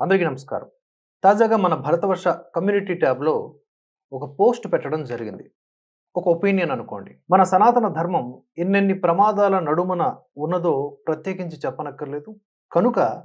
అందరికీ నమస్కారం. తాజాగా మన భరతవర్ష కమ్యూనిటీ ట్యాబ్లో ఒక పోస్ట్ పెట్టడం జరిగింది. ఒక ఒపీనియన్ అనుకోండి. మన సనాతన ధర్మం ఎన్నెన్ని ప్రమాదాల నడుమన ఉన్నదో ప్రత్యేకించి చెప్పనక్కర్లేదు. కనుక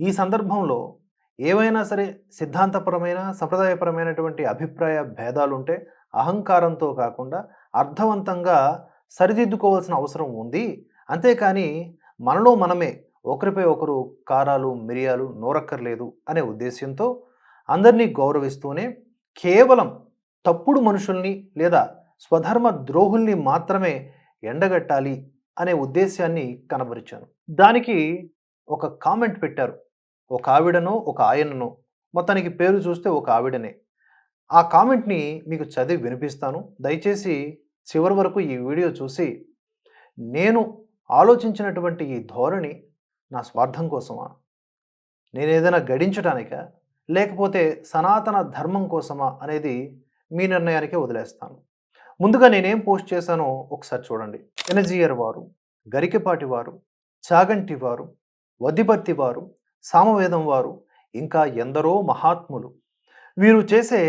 ఈ సందర్భంలో ఏవైనా సరే సిద్ధాంతపరమైన సంప్రదాయపరమైనటువంటి అభిప్రాయ భేదాలుంటే అహంకారంతో కాకుండా అర్థవంతంగా సరిదిద్దుకోవాల్సిన అవసరం ఉంది. అంతేకాని మనలో మనమే ఒకరిపై ఒకరు కారాలు మిరియాలు నోరక్కర్లేదు అనే ఉద్దేశ్యంతో అందరినీ గౌరవిస్తూనే కేవలం తప్పుడు మనుషుల్ని లేదా స్వధర్మ ద్రోహుల్ని మాత్రమే ఎండగట్టాలి అనే ఉద్దేశాన్ని కనబరిచాను. దానికి ఒక కామెంట్ పెట్టారు. ఒక ఆవిడనో ఒక ఆయననో మొత్తానికి పేరు చూస్తే ఒక ఆవిడనే. ఆ కామెంట్ని మీకు చదివి వినిపిస్తాను. దయచేసి చివరి వరకు ఈ వీడియో చూసి నేను ఆలోచించినటువంటి ఈ ధోరణి నా స్వార్థం కోసమా? నేనేదైనా ఏదైనా లేకపోతే సనాతన ధర్మం కోసమా? అనేది మీ నిర్ణయానికే వదిలేస్తాను. ముందుగా నేనేం పోస్ట్ చేశానో ఒకసారి చూడండి. ఎనజీయర్ వారు గరికెపాటి వారు చాగంటి వారు వదిపర్తి వారు సామవేదం వారు ఇంకా ఎందరో మహాత్ములు. వీరు చేసే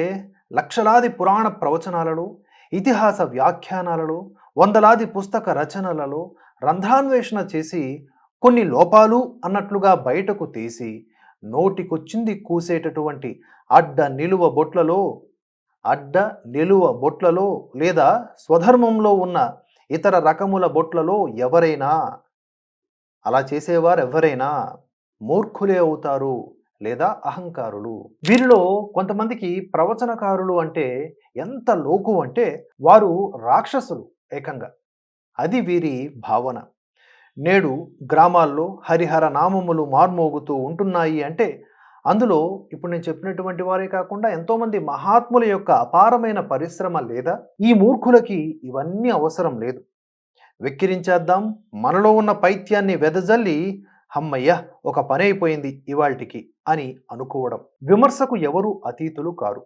లక్షలాది పురాణ ప్రవచనాలలో ఇతిహాస వ్యాఖ్యానాలలో వందలాది పుస్తక రచనలలో రంధ్రాన్వేషణ చేసి కొన్ని లోపాలు అన్నట్లుగా బయటకు తీసి నోటికొచ్చింది కూసేటటువంటి అడ్డ నిలువ బొట్లలో అడ్డ నిలువ బొట్లలో లేదా స్వధర్మంలో ఉన్న ఇతర రకముల బొట్లలో ఎవరైనా అలా చేసేవారు ఎవరైనా మూర్ఖులే అవుతారు లేదా అహంకారులు. వీరిలో కొంతమందికి ప్రవచనకారులు అంటే ఎంత లోకు అంటే వారు రాక్షసులు ఏకంగా. అది వీరి భావన. నేడు గ్రామాల్లో హరిహర నామములు మార్మోగుతూ ఉంటున్నాయి అంటే అందులో ఇప్పుడు నేను చెప్పినటువంటి వారే కాకుండా ఎంతోమంది మహాత్ముల యొక్క అపారమైన పరిశ్రమ లేదా? ఈ మూర్ఖులకి ఇవన్నీ అవసరం లేదు. వెక్కిరించేద్దాం. మనలో ఉన్న పైత్యాన్ని వెదజల్లి హమ్మయ్య ఒక పని అయిపోయింది ఇవాల్టికి అని అనుకోవడం. విమర్శకు ఎవరు అతీతులు కారు.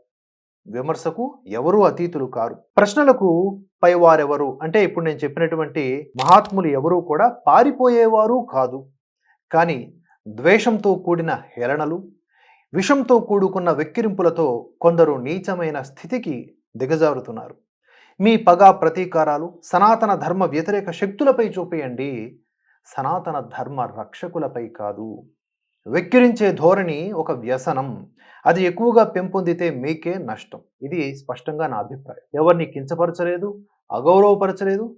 విమర్శకు ఎవరు అతీతులు కారు. ప్రశ్నలకు పైవారెవరు? అంటే ఇప్పుడు నేను చెప్పినటువంటి మహాత్ములు ఎవరు కూడా పారిపోయేవారు కాదు. కానీ ద్వేషంతో కూడిన హేళనలు విషంతో కూడుకున్న వెక్కిరింపులతో కొందరు నీచమైన స్థితికి దిగజారుతున్నారు. మీ పగా ప్రతీకారాలు సనాతన ధర్మ వ్యతిరేక శక్తులపై చూపేయండి. సనాతన ధర్మ రక్షకులపై కాదు. వెక్కిరించే ధోరణి ఒక వ్యసనం. అది ఎక్కువగా పెంపొందితే మీకే నష్టం. ఇది స్పష్టంగా నా అభిప్రాయం. ఎవరిని కించపరచలేదు అగౌరవపరచలేదు?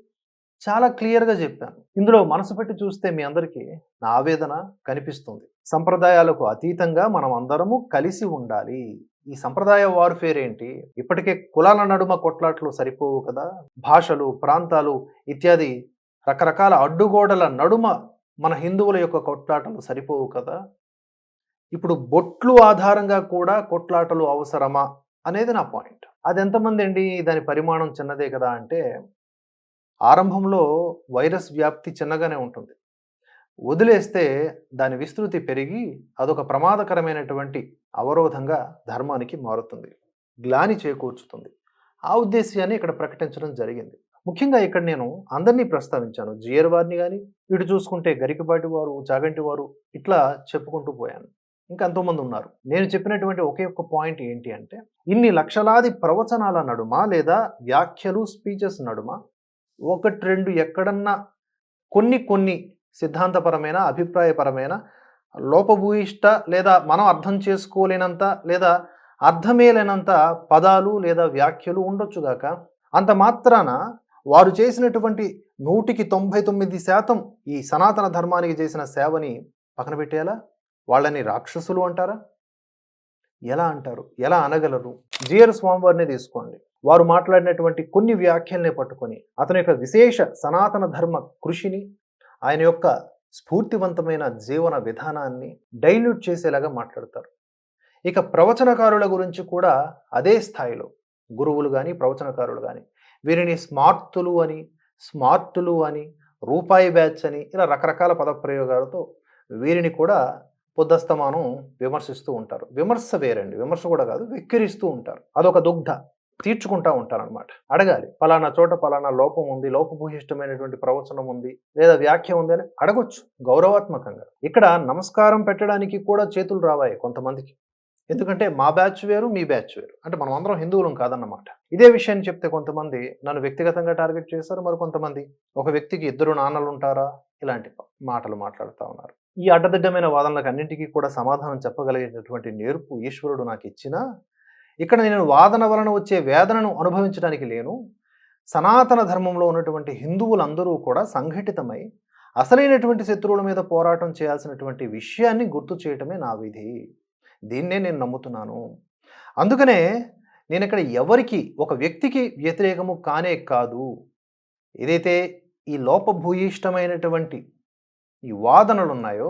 చాలా క్లియర్గా చెప్పాను. ఇందులో మనసు పెట్టి చూస్తే మీ అందరికీ నా ఆవేదన కనిపిస్తుంది. సంప్రదాయాలకు అతీతంగా మనం అందరము కలిసి ఉండాలి. ఈ సంప్రదాయ వార్ఫేర్ ఏంటి? ఇప్పటికే కులాల నడుమ కొట్లాట్లు సరిపోవు కదా? భాషలు ప్రాంతాలు ఇత్యాది రకరకాల అడ్డుగోడల నడుమ మన హిందువుల యొక్క కొట్లాటలు సరిపోవు కదా? ఇప్పుడు బొట్లు ఆధారంగా కూడా కొట్లాటలు అవసరమా? అనేది నా పాయింట్. అది ఎంతమంది అండి దాని పరిమాణం చిన్నదే కదా అంటే ఆరంభంలో వైరస్ వ్యాప్తి చిన్నగానే ఉంటుంది. వదిలేస్తే దాని విస్తృతి పెరిగి అదొక ప్రమాదకరమైనటువంటి అవరోధంగా ధర్మానికి మారుతుంది. గ్లాని చేకూర్చుతుంది. ఆ ఉద్దేశ్యాన్ని ఇక్కడ ప్రకటించడం జరిగింది. ముఖ్యంగా ఇక్కడ నేను అందరినీ ప్రస్తావించాను. జియర్ వారిని కానీ ఇటు చూసుకుంటే గరికపాటి వారు చాగంటి వారు ఇట్లా చెప్పుకుంటూ పోయాను. ఇంకా ఎంతోమంది ఉన్నారు. నేను చెప్పినటువంటి ఒకే ఒక్క పాయింట్ ఏంటి అంటే ఇన్ని లక్షలాది ప్రవచనాల నడుమ లేదా వ్యాఖ్యలు స్పీచెస్ నడుమ ఒకటి రెండు ఎక్కడన్నా కొన్ని కొన్ని సిద్ధాంతపరమైన అభిప్రాయపరమైన లోపభూయిష్ట లేదా మనం అర్థం చేసుకోలేనంత లేదా అర్థమే లేనంత పదాలు లేదా వ్యాఖ్యలు ఉండొచ్చుగాక అంత మాత్రాన వారు చేసినటువంటి నూటికి తొంభై తొమ్మిది శాతం ఈ సనాతన ధర్మానికి చేసిన సేవని పక్కన పెట్టేయాలా? వాళ్ళని రాక్షసులు అంటారా? ఎలా అంటారు? ఎలా అనగలరు? జియర్ స్వామివారిని తీసుకోండి. వారు మాట్లాడినటువంటి కొన్ని వ్యాఖ్యల్ని పట్టుకొని అతని యొక్క విశేష సనాతన ధర్మ కృషిని ఆయన యొక్క స్ఫూర్తివంతమైన జీవన విధానాన్ని డైల్యూట్ చేసేలాగా మాట్లాడతారు. ఇక ప్రవచనకారుల గురించి కూడా అదే స్థాయిలో గురువులు కానీ ప్రవచనకారులు కానీ వీరిని స్మార్తులు అని స్మార్టులు అని రూపాయి బ్యాచ్ అని ఇలా రకరకాల పదప్రయోగాలతో వీరిని కూడా పొద్దస్తమానం విమర్శిస్తూ ఉంటారు. విమర్శ వేరండి. విమర్శ కూడా కాదు వెక్కిరిస్తూ ఉంటారు. అదొక దుగ్ధ. తీర్చుకుంటా ఉంటారనమాట అడగాలి. పలానా చోట పలానా లోపం ఉంది లోపభూయిష్టమైనటువంటి ప్రవచనం ఉంది లేదా వ్యాఖ్య ఉంది అని అడగొచ్చు గౌరవాత్మకంగా. ఇక్కడ నమస్కారం పెట్టడానికి కూడా చేతులు రావాయి కొంతమందికి. ఎందుకంటే మా బ్యాచ్ వేరు మీ బ్యాచ్ వేరు. అంటే మనం అందరం హిందువులం కాదన్నమాట. ఇదే విషయాన్ని చెప్తే కొంతమంది నన్ను వ్యక్తిగతంగా టార్గెట్ చేస్తారు మరి కొంతమంది ఒక వ్యక్తికి ఇద్దరు నాన్నలు ఉంటారా? ఇలాంటి మాటలు మాట్లాడుతూ ఉన్నారు. ఈ అడ్డదిడ్డమైన వాదనలకు అన్నింటికీ కూడా సమాధానం చెప్పగలిగినటువంటి నేర్పు ఈశ్వరుడు నాకు ఇచ్చినా ఇక్కడ నేను వాదన వలన వచ్చే వేదనను అనుభవించడానికి లేను. సనాతన ధర్మంలో ఉన్నటువంటి హిందువులందరూ కూడా సంఘటితమై అసలైనటువంటి శత్రువుల మీద పోరాటం చేయాల్సినటువంటి విషయాన్ని గుర్తు చేయటమే నా విధి. దీన్నే నేను నమ్ముతున్నాను. అందుకనే నేను ఇక్కడ ఎవరికి ఒక వ్యక్తికి వ్యతిరేకము కానే కాదు. ఏదైతే ఈ లోపభూయిష్టమైనటువంటి ఈ వాదనలు ఉన్నాయో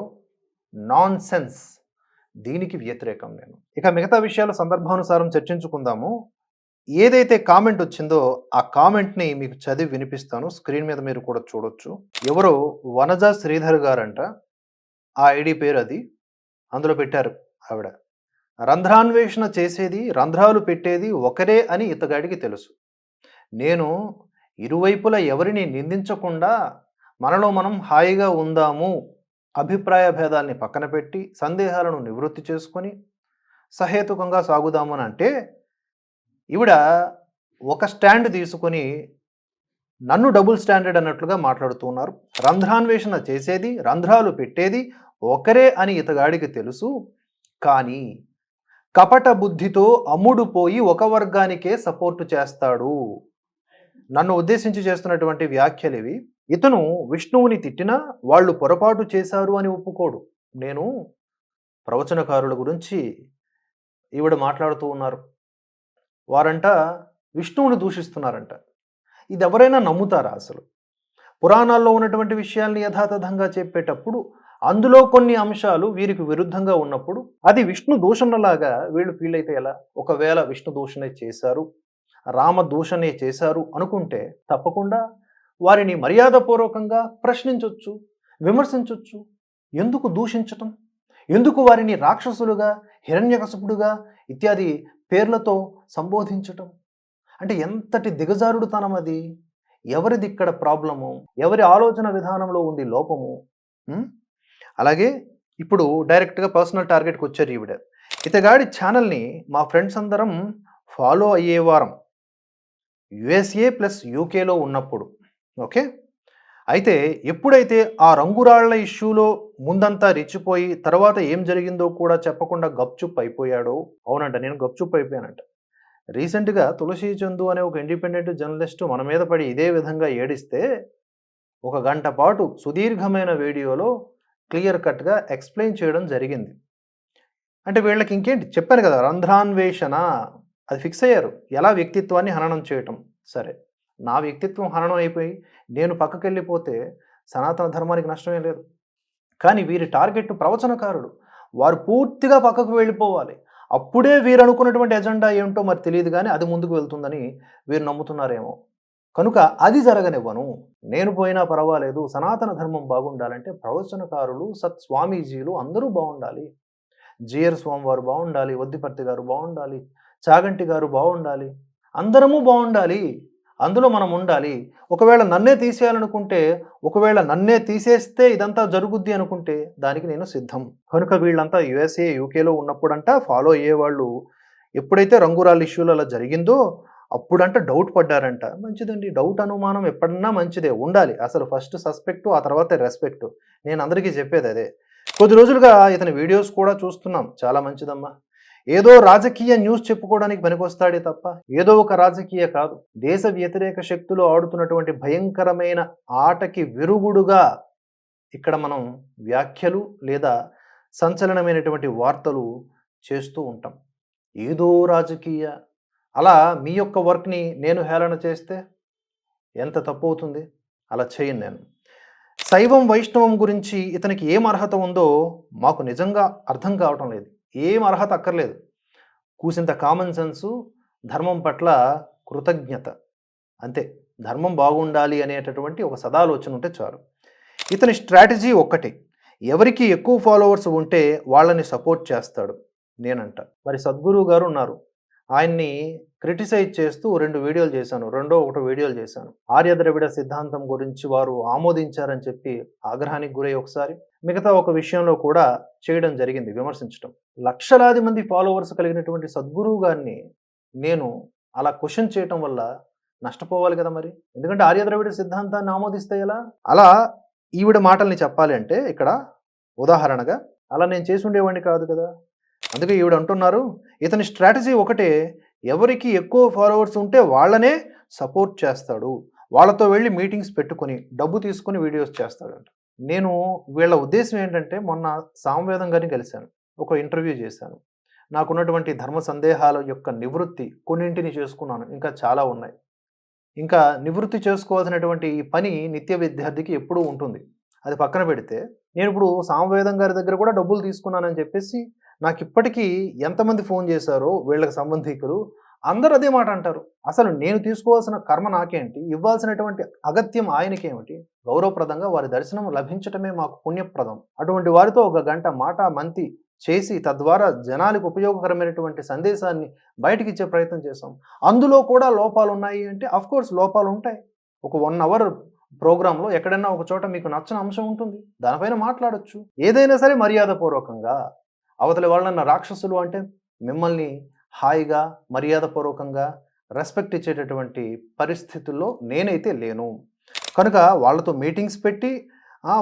నాన్ సెన్స్ దీనికి వ్యతిరేకం నేను. ఇక మిగతా విషయాల సందర్భానుసారం చర్చించుకుందాము. ఏదైతే కామెంట్ వచ్చిందో ఆ కామెంట్ని మీకు చదివి వినిపిస్తాను. స్క్రీన్ మీద మీరు కూడా చూడొచ్చు. ఎవరో వనజ శ్రీధర్ గారంట. ఆ ఐడి పేరు అది అందులో పెట్టారు ఆవిడ. రంధ్రాన్వేషణ చేసేది రంధ్రాలు పెట్టేది ఒకరే అని ఇతగాడికి తెలుసు. నేను ఇరువైపుల ఎవరిని నిందించకుండా మనలో మనం హాయిగా ఉందాము అభిప్రాయ భేదాల్ని పక్కన పెట్టి సందేహాలను నివృత్తి చేసుకొని సహేతుకంగా సాగుదామని అంటే ఈవిడ ఒక స్టాండ్ తీసుకొని నన్ను డబుల్ స్టాండర్డ్ అన్నట్లుగా మాట్లాడుతున్నారు రంధ్రాన్వేషణ చేసేది రంధ్రాలు పెట్టేది ఒకరే అని ఇతగాడికి తెలుసు. కానీ కపట బుద్ధితో అమ్ముడు పోయి ఒక వర్గానికే సపోర్టు చేస్తాడు. నన్ను ఉద్దేశించి చేస్తున్నటువంటి వ్యాఖ్యలు ఇవి. ఇతను విష్ణువుని తిట్టినా వాళ్ళు పొరపాటు చేశారు అని ఒప్పుకోడు. నేను ప్రవచనకారుల గురించి ఈవిడ మాట్లాడుతూ ఉన్నారు. వారంట విష్ణువుని దూషిస్తున్నారంట. ఇది ఎవరైనా నమ్ముతారా అసలు? పురాణాల్లో ఉన్నటువంటి విషయాల్ని యథాతథంగా చెప్పేటప్పుడు అందులో కొన్ని అంశాలు వీరికి విరుద్ధంగా ఉన్నప్పుడు అది విష్ణు దూషణలాగా వీళ్ళు ఫీల్ అయితే ఎలా? ఒకవేళ విష్ణు దూషణే చేశారు రామ దూషణే చేశారు అనుకుంటే తప్పకుండా వారిని మర్యాదపూర్వకంగా ప్రశ్నించవచ్చు విమర్శించవచ్చు ఎందుకు దూషించటం? ఎందుకు వారిని రాక్షసులుగా హిరణ్యకశపుడుగా ఇత్యాది పేర్లతో సంబోధించటం? అంటే ఎంతటి దిగజారుడుతనం అది? ఎవరిది ఇక్కడ ప్రాబ్లము? ఎవరి ఆలోచన విధానంలో ఉంది లోపము? అలాగే ఇప్పుడు డైరెక్ట్గా పర్సనల్ టార్గెట్కి వచ్చారు ఈవిడ. ఇతగాడి ఛానల్ని మా ఫ్రెండ్స్ అందరం ఫాలో అయ్యేవారం యుఎస్ఏ ప్లస్ యూకేలో ఉన్నప్పుడు. ఓకే? అయితే ఎప్పుడైతే ఆ రంగురాళ్ళ ఇష్యూలో ముందంతా రెచ్చిపోయి తర్వాత ఏం జరిగిందో కూడా చెప్పకుండా గప్చుప్ అయిపోయాడో అవునంట నేను గప్చుప్ అయిపోయానంట. రీసెంట్గా తులసి చందు అనే ఒక ఇండిపెండెంట్ జర్నలిస్ట్ మన మీద పడి ఇదే విధంగా ఏడిస్తే ఒక గంట పాటు సుదీర్ఘమైన వీడియోలో క్లియర్ కట్గా ఎక్స్ప్లెయిన్ చేయడం జరిగింది. అంటే వీళ్ళకి ఇంకేంటి? చెప్పాను కదా రంధ్రాన్వేషణ. అది ఫిక్స్ అయ్యారు. ఎలా వ్యక్తిత్వాన్ని హననం చేయటం? సరే. నా వ్యక్తిత్వం హననం అయిపోయి నేను పక్కకి వెళ్ళిపోతే సనాతన ధర్మానికి నష్టమే లేదు. కానీ వీరి టార్గెట్ ప్రవచనకారుడు. వారు పూర్తిగా పక్కకు వెళ్ళిపోవాలి. అప్పుడే వీరు అనుకున్నటువంటి ఎజెండా ఏమిటో మరి తెలియదు కానీ అది ముందుకు వెళ్తుందని వీరు నమ్ముతున్నారేమో. కనుక అది జరగనివ్వను. నేను పోయినా పర్వాలేదు. సనాతన ధర్మం బాగుండాలంటే ప్రవచనకారులు సత్ స్వామీజీలు అందరూ బాగుండాలి. జిఆర్ స్వామి వారు బాగుండాలి. వద్దిపర్తి గారు బాగుండాలి. చాగంటి గారు బాగుండాలి. అందరము బాగుండాలి. అందులో మనం ఉండాలి. ఒకవేళ నన్నే తీసేయాలనుకుంటే ఒకవేళ నన్నే తీసేస్తే ఇదంతా జరుగుద్ది అనుకుంటే దానికి నేను సిద్ధం. కనుక వీళ్ళంతా యుఎస్ఏ యూకేలో ఉన్నప్పుడంట ఫాలో అయ్యేవాళ్ళు ఎప్పుడైతే రంగురాల్ ఇష్యూలు అలా జరిగిందో అప్పుడంట డౌట్ పడ్డారంట. మంచిదండి డౌట్ అనుమానం ఎప్పుడన్నా మంచిదే ఉండాలి. అసలు ఫస్ట్ సస్పెక్టు ఆ తర్వాత రెస్పెక్టు. నేను అందరికీ చెప్పేది అదే. కొద్ది రోజులుగా ఇతని వీడియోస్ కూడా చూస్తున్నాం. చాలా మంచిదమ్మా. ఏదో రాజకీయ న్యూస్ చెప్పుకోవడానికి పనికొస్తాడే తప్ప ఏదో ఒక రాజకీయ కాదు. దేశ వ్యతిరేక శక్తులు ఆడుతున్నటువంటి భయంకరమైన ఆటకి విరుగుడుగా ఇక్కడ మనం వ్యాఖ్యలు లేదా సంచలనమైనటువంటి వార్తలు చేస్తూ ఉంటాం. ఏదో రాజకీయ అలా మీ యొక్క వర్క్ని నేను హేళన చేస్తే ఎంత తప్పు అవుతుంది? అలా చేయను నేను. శైవం వైష్ణవం గురించి ఇతనికి ఏం అర్హత ఉందో మాకు నిజంగా అర్థం కావటం లేదు. ఏం అర్హత అక్కర్లేదు. కూసింత కామన్ సెన్సు ధర్మం పట్ల కృతజ్ఞత. అంతే. ధర్మం బాగుండాలి అనేటటువంటి ఒక సదాలోచన ఉంటే చాలు. ఇతని స్ట్రాటజీ ఒక్కటే. ఎవరికి ఎక్కువ ఫాలోవర్స్ ఉంటే వాళ్ళని సపోర్ట్ చేస్తాడు. నేనంట. మరి సద్గురువు గారు ఉన్నారు. ఆయన్ని క్రిటిసైజ్ చేస్తూ రెండు వీడియోలు చేశాను. రెండో ఒకటో వీడియోలు చేశాను. ఆర్య ద్రవిడ సిద్ధాంతం గురించి వారు ఆమోదించారని చెప్పి ఆగ్రహానికి గురై ఒకసారి మిగతా ఒక విషయంలో కూడా చేయడం జరిగింది విమర్శించడం. లక్షలాది మంది ఫాలోవర్స్ కలిగినటువంటి సద్గురువు గారిని నేను అలా క్వశ్చన్ చేయటం వల్ల నష్టపోవాలి కదా మరి? ఎందుకంటే ఆర్య ద్రవిడ సిద్ధాంతాన్ని ఆమోదిస్తే ఎలా? అలా ఈవిడ మాటల్ని చెప్పాలి అంటే ఇక్కడ ఉదాహరణగా అలా నేను చేసి ఉండేవాడిని కాదు కదా? అందుకే ఈవిడ అంటున్నారు ఇతని స్ట్రాటజీ ఒకటే ఎవరికి ఎక్కువ ఫాలోవర్స్ ఉంటే వాళ్ళనే సపోర్ట్ చేస్తాడు. వాళ్ళతో వెళ్ళి మీటింగ్స్ పెట్టుకొని డబ్బు తీసుకొని వీడియోస్ చేస్తాడంట. నేను వీళ్ళ ఉద్దేశం ఏంటంటే మొన్న సామవేదం గారిని కలిశాను ఒక ఇంటర్వ్యూ చేశాను. నాకున్నటువంటి ధర్మ సందేహాల యొక్క నివృత్తి కొన్నింటిని చేసుకున్నాను ఇంకా చాలా ఉన్నాయి. ఇంకా నివృత్తి చేసుకోవాల్సినటువంటి ఈ పని నిత్య విద్యార్థికి ఎప్పుడూ ఉంటుంది. అది పక్కన పెడితే నేను ఇప్పుడు సామవేదం గారి దగ్గర కూడా డబ్బులు తీసుకున్నానని చెప్పేసి నాకు ఇప్పటికీ ఎంతమంది ఫోన్ చేశారో వీళ్ళకి సంబంధికులు అందరూ అదే మాట అంటారు. అసలు నేను తీసుకోవాల్సిన కర్మ నాకేంటి? ఇవ్వాల్సినటువంటి అగత్యం ఆయనకేమిటి? గౌరవప్రదంగా వారి దర్శనం లభించటమే మాకు పుణ్యప్రదం. అటువంటి వారితో ఒక గంట మాట మంతి చేసి తద్వారా జనాలకు ఉపయోగకరమైనటువంటి సందేశాన్ని బయటకి ఇచ్చే ప్రయత్నం చేశాం. అందులో కూడా లోపాలు ఉన్నాయి అంటే అఫ్ కోర్స్ లోపాలు ఉంటాయి ఒక వన్ అవర్ ప్రోగ్రాంలో ఎక్కడైనా ఒక చోట మీకు నచ్చని అంశం ఉంటుంది. దానిపైన మాట్లాడొచ్చు. ఏదైనా సరే మర్యాదపూర్వకంగా అవతలి వాళ్ళన్న రాక్షసులు అంటే మిమ్మల్ని హాయిగా మర్యాదపూర్వకంగా రెస్పెక్ట్ ఇచ్చేటటువంటి పరిస్థితుల్లో నేనైతే లేను. కనుక వాళ్ళతో మీటింగ్స్ పెట్టి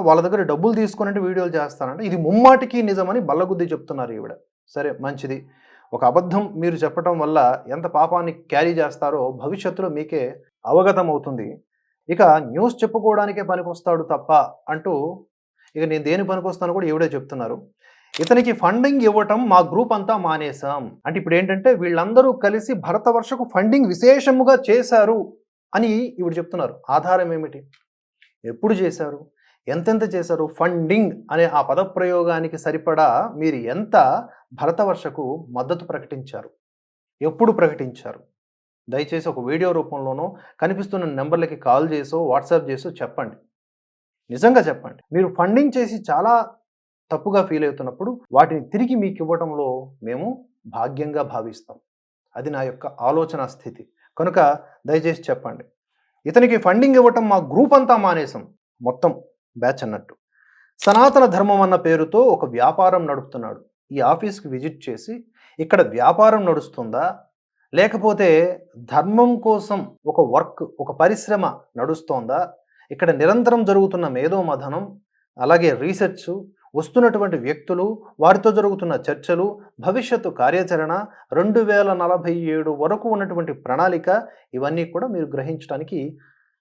వాళ్ళ దగ్గర డబ్బులు తీసుకుని వీడియోలు చేస్తానంటే ఇది ముమ్మాటికి నిజమని బల్లగుద్ది చెప్తున్నారు ఈవిడ. సరే మంచిది. ఒక అబద్ధం మీరు చెప్పటం వల్ల ఎంత పాపాన్ని క్యారీ చేస్తారో భవిష్యత్తులో మీకే అవగతం అవుతుంది. ఇక న్యూస్ చెప్పుకోవడానికే పనికొస్తాడు తప్ప అంటూ ఇక నేను దేని పనికొస్తాను కూడా ఈవిడే చెప్తున్నారు. ఇతనికి ఫండింగ్ ఇవ్వటం మా గ్రూప్ అంతా మానేశాం. అంటే ఇప్పుడు ఏంటంటే వీళ్ళందరూ కలిసి భరతవర్షకు ఫండింగ్ విశేషముగా చేశారు అని ఇప్పుడు చెప్తున్నారు. ఆధారం ఏమిటి? ఎప్పుడు చేశారు? ఎంతెంత చేశారు? ఫండింగ్ అనే ఆ పదప్రయోగానికి సరిపడా మీరు ఎంత భరతవర్షకు మద్దతు ప్రకటించారు? ఎప్పుడు ప్రకటించారు? దయచేసి ఒక వీడియో రూపంలోనో కనిపిస్తున్న నెంబర్లకి కాల్ చేసో వాట్సాప్ చేసో చెప్పండి. నిజంగా చెప్పండి. మీరు ఫండింగ్ చేసి చాలా తప్పుగా ఫీల్ అవుతున్నప్పుడు వాటిని తిరిగి మీకు ఇవ్వడంలో మేము భాగ్యంగా భావిస్తాం. అది నా యొక్క ఆలోచన స్థితి. కనుక దయచేసి చెప్పండి. ఇతనికి ఫండింగ్ ఇవ్వటం మా గ్రూప్ అంతా మానేసాం మొత్తం బ్యాచ్ అన్నట్టు. సనాతన ధర్మం అన్న పేరుతో ఒక వ్యాపారం నడుపుతున్నాడు. ఈ ఆఫీస్కి విజిట్ చేసి ఇక్కడ వ్యాపారం నడుస్తుందా? లేకపోతే ధర్మం కోసం ఒక వర్క్ ఒక పరిశ్రమ నడుస్తోందా? ఇక్కడ నిరంతరం జరుగుతున్న మేధోమథనం అలాగే రీసెర్చ్ వస్తున్నటువంటి వ్యక్తులు వారితో జరుగుతున్న చర్చలు భవిష్యత్తు కార్యాచరణ రెండు వేల నలభై ఏడు వరకు ఉన్నటువంటి ప్రణాళిక ఇవన్నీ కూడా మీరు గ్రహించడానికి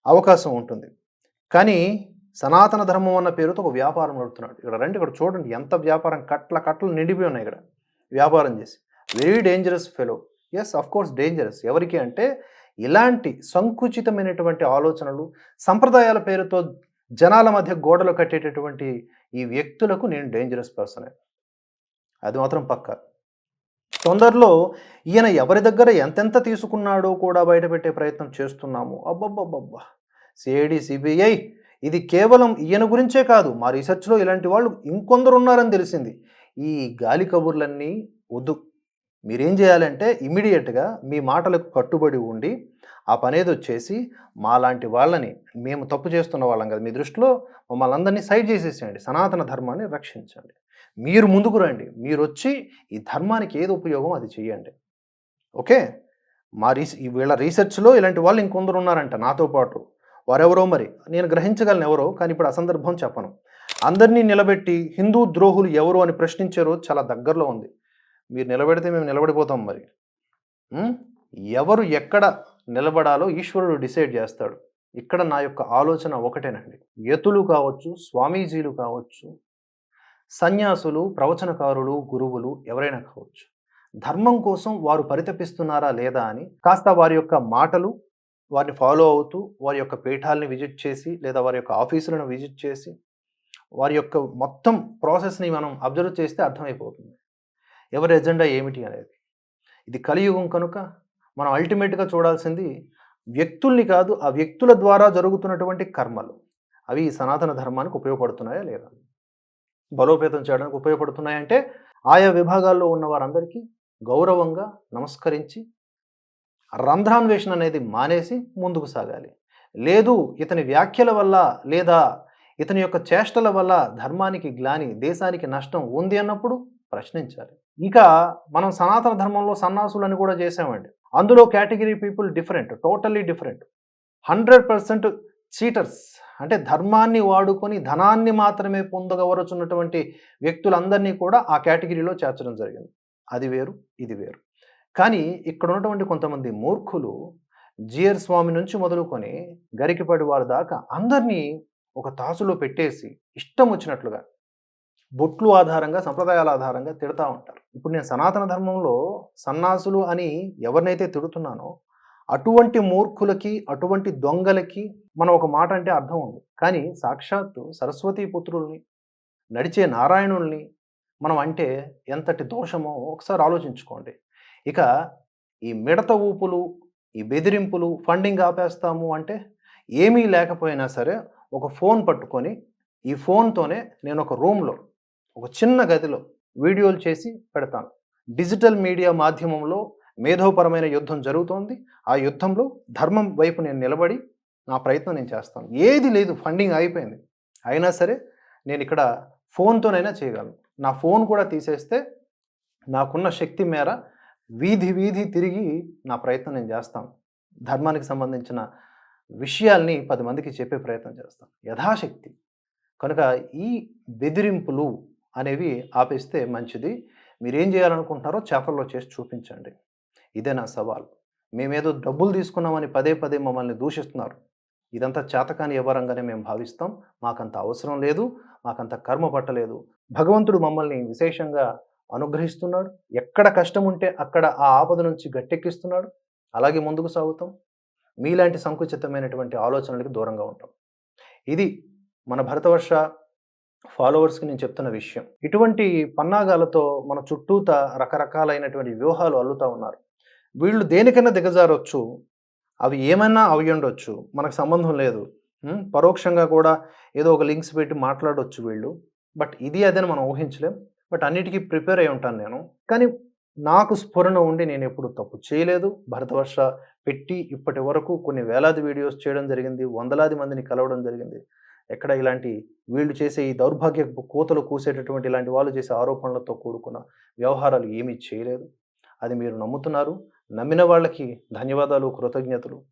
అవకాశం ఉంటుంది. కానీ సనాతన ధర్మం అన్న పేరుతో ఒక వ్యాపారం నడుపుతున్నాడు. ఇక్కడ రండి ఇక్కడ చూడండి ఎంత వ్యాపారం కట్ల కట్టలు నిండిపోయి ఉన్నాయి ఇక్కడ వ్యాపారం చేసి. Very dangerous fellow yes of course dangerous ఎవరికి అంటే ఇలాంటి సంకుచితమైనటువంటి ఆలోచనలు సంప్రదాయాల పేరుతో జనాల మధ్య గోడలు కట్టేటటువంటి ఈ వ్యక్తులకు నేను డేంజరస్ పర్సనే అది మాత్రం పక్క. తొందరలో ఈయన ఎవరి దగ్గర ఎంతెంత తీసుకున్నాడో కూడా బయటపెట్టే ప్రయత్నం చేస్తున్నాము. అబ్బబ్బబ్బబ్బా! సిఐడి సిబిఐ ఇది కేవలం ఈయన గురించే కాదు మా రీసెర్చ్లో ఇలాంటి వాళ్ళు ఇంకొందరు ఉన్నారని తెలిసింది. ఈ గాలి కబుర్లన్నీ వద్దు. మీరేం చేయాలంటే ఇమీడియట్గా మీ మాటలకు కట్టుబడి ఉండి ఆ పనేది వచ్చేసి మాలాంటి వాళ్ళని మేము తప్పు చేస్తున్న వాళ్ళం కదా మీ దృష్టిలో మమ్మల్ని అందరినీ సైడ్ చేసేసేయండి. సనాతన ధర్మాన్ని రక్షించండి. మీరు ముందుకు రండి. మీరు వచ్చి ఈ ధర్మానికి ఏది ఉపయోగం అది చేయండి ఓకే? మా రీసె వీళ్ళ రీసెర్చ్లో ఇలాంటి వాళ్ళు ఇంకొందరు ఉన్నారంట నాతో పాటు. వారెవరో మరి? నేను గ్రహించగలను ఎవరో కానీ ఇప్పుడు అసందర్భం చెప్పను. అందరినీ నిలబెట్టి హిందూ ద్రోహులు ఎవరు అని ప్రశ్నించే రోజు చాలా దగ్గరలో ఉంది. మీరు నిలబెడితే మేము నిలబడిపోతాం మరి. ఎవరు ఎక్కడ నిలబడాలో ఈశ్వరుడు డిసైడ్ చేస్తాడు. ఇక్కడ నా యొక్క ఆలోచన ఒకటేనండి. యతులు కావచ్చు స్వామీజీలు కావచ్చు సన్యాసులు ప్రవచనకారులు గురువులు ఎవరైనా కావచ్చు ధర్మం కోసం వారు పరితపిస్తున్నారా లేదా అని కాస్త వారి యొక్క మాటలు వారిని ఫాలో అవుతూ వారి యొక్క పీఠాలని విజిట్ చేసి లేదా వారి యొక్క ఆఫీసులను విజిట్ చేసి వారి యొక్క మొత్తం ప్రాసెస్ని మనం అబ్జర్వ్ చేస్తే అర్థమైపోతుంది. ఎవరి ఎజెండా ఏమిటి అనేది. ఇది కలియుగం కనుక మనం అల్టిమేట్గా చూడాల్సింది వ్యక్తుల్ని కాదు ఆ వ్యక్తుల ద్వారా జరుగుతున్నటువంటి కర్మలు. అవి సనాతన ధర్మానికి ఉపయోగపడుతున్నాయా లేదా? బలోపేతం చేయడానికి ఉపయోగపడుతున్నాయంటే ఆయా విభాగాల్లో ఉన్న వారందరికీ గౌరవంగా నమస్కరించి రంధ్రాన్వేషణ అనేది మానేసి ముందుకు సాగాలి. లేదు ఇతని వ్యాఖ్యల వల్ల లేదా ఇతని యొక్క చేష్టల వల్ల ధర్మానికి గ్లాని దేశానికి నష్టం ఉంది అన్నప్పుడు ప్రశ్నించాలి. ఇక మనం సనాతన ధర్మంలో సన్నాసులని కూడా చేసామండి అందులో category people different totally different. Hundred percent cheaters అంటే ధర్మాన్ని వాడుకొని ధనాన్ని మాత్రమే పొందగవరచున్నటువంటి వ్యక్తులందరినీ కూడా ఆ కేటగిరీలో చేర్చడం జరిగింది. అది వేరు ఇది వేరు. కానీ ఇక్కడ ఉన్నటువంటి కొంతమంది మూర్ఖులు జిఆర్ స్వామి నుంచి మొదలుకొని గరికిపడి వారి దాకా అందరినీ ఒక తాసులో పెట్టేసి ఇష్టం వచ్చినట్లుగా బొట్లు ఆధారంగా సంప్రదాయాల ఆధారంగా తిడతా ఉంటారు. ఇప్పుడు నేను సనాతన ధర్మంలో సన్నాసులు అని ఎవరినైతే తిడుతున్నానో అటువంటి మూర్ఖులకి అటువంటి దొంగలకి మనం ఒక మాట అంటే అర్థం ఉంది. కానీ సాక్షాత్తు సరస్వతీ పుత్రుల్ని నడిచే నారాయణుల్ని మనం అంటే ఎంతటి దోషమో ఒకసారి ఆలోచించుకోండి. ఇక ఈ మిడత ఊపులు ఈ బెదిరింపులు ఫండింగ్ ఆపేస్తాము అంటే ఏమీ లేకపోయినా సరే ఒక ఫోన్ పట్టుకొని ఈ ఫోన్తోనే నేను ఒక రూమ్లో ఒక చిన్న గదిలో వీడియోలు చేసి పెడతాను. డిజిటల్ మీడియా మాధ్యమంలో మేధోపరమైన యుద్ధం జరుగుతోంది. ఆ యుద్ధంలో ధర్మం వైపు నేను నిలబడి నా ప్రయత్నం నేను చేస్తాను. ఏది లేదు ఫండింగ్ అయిపోయింది అయినా సరే నేను ఇక్కడ ఫోన్తోనైనా చేయగలను. నా ఫోన్ కూడా తీసేస్తే నాకున్న శక్తి మేర వీధి వీధి తిరిగి నా ప్రయత్నం నేను చేస్తాను. ధర్మానికి సంబంధించిన విషయాల్ని పది మందికి చెప్పే ప్రయత్నం చేస్తాను. యథాశక్తి. కనుక ఈ బెదిరింపులు అనేవి ఆపేస్తే మంచిది. మీరేం చేయాలనుకుంటున్నారో చేపల్లో చేసి చూపించండి. ఇదే నా సవాల్. మేమేదో డబ్బులు తీసుకున్నామని పదే పదే మమ్మల్ని దూషిస్తున్నారు. ఇదంతా చేతకాని వ్యవహారంగానే మేము భావిస్తాం. మాకంత అవసరం లేదు. మాకంత కర్మ పట్టలేదు. భగవంతుడు మమ్మల్ని విశేషంగా అనుగ్రహిస్తున్నాడు. ఎక్కడ కష్టం ఉంటే అక్కడ ఆ ఆపద నుంచి గట్టెక్కిస్తున్నాడు. అలాగే ముందుకు సాగుతాం. మీలాంటి సంకుచితమైనటువంటి ఆలోచనలకి దూరంగా ఉంటాం. ఇది మన భరతవర్ష ఫాలోవర్స్కి నేను చెప్తున్న విషయం. ఇటువంటి పన్నాగాలతో మన చుట్టూత రకరకాలైనటువంటి వ్యూహాలు అల్లుతూ ఉన్నారు. వీళ్ళు దేనికైనా దిగజారొచ్చు. అవి ఏమైనా అవి ఉండొచ్చు. మనకు సంబంధం లేదు. పరోక్షంగా కూడా ఏదో ఒక లింక్స్ పెట్టి మాట్లాడొచ్చు వీళ్ళు. బట్ ఇది అదని మనం ఊహించలేం. బట్ అన్నిటికీ ప్రిపేర్ అయి ఉంటాను నేను. కానీ నాకు స్ఫురణ ఉండి నేను ఎప్పుడు తప్పు చేయలేదు. భరతవర్ష పెట్టి ఇప్పటి వరకు కొన్ని వేలాది వీడియోస్ చేయడం జరిగింది. వందలాది మందిని కలవడం జరిగింది. ఎక్కడ ఇలాంటి వీళ్ళు చేసే ఈ దౌర్భాగ్య కూతలు కూసేటటువంటి ఇలాంటి వాళ్ళు చేసే ఆరోపణలతో కూడుకున్న వ్యవహారాలు ఏమీ చేయలేదు. అది మీరు నమ్ముతున్నారు. నమ్మిన వాళ్ళకి ధన్యవాదాలు కృతజ్ఞతలు.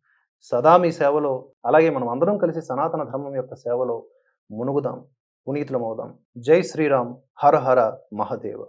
సదా మీ సేవలో అలాగే మనం అందరం కలిసి సనాతన ధర్మం యొక్క సేవలో మునుగుదాం పునీతులమవుదాం. జై శ్రీరామ్. హర హర మహదేవ.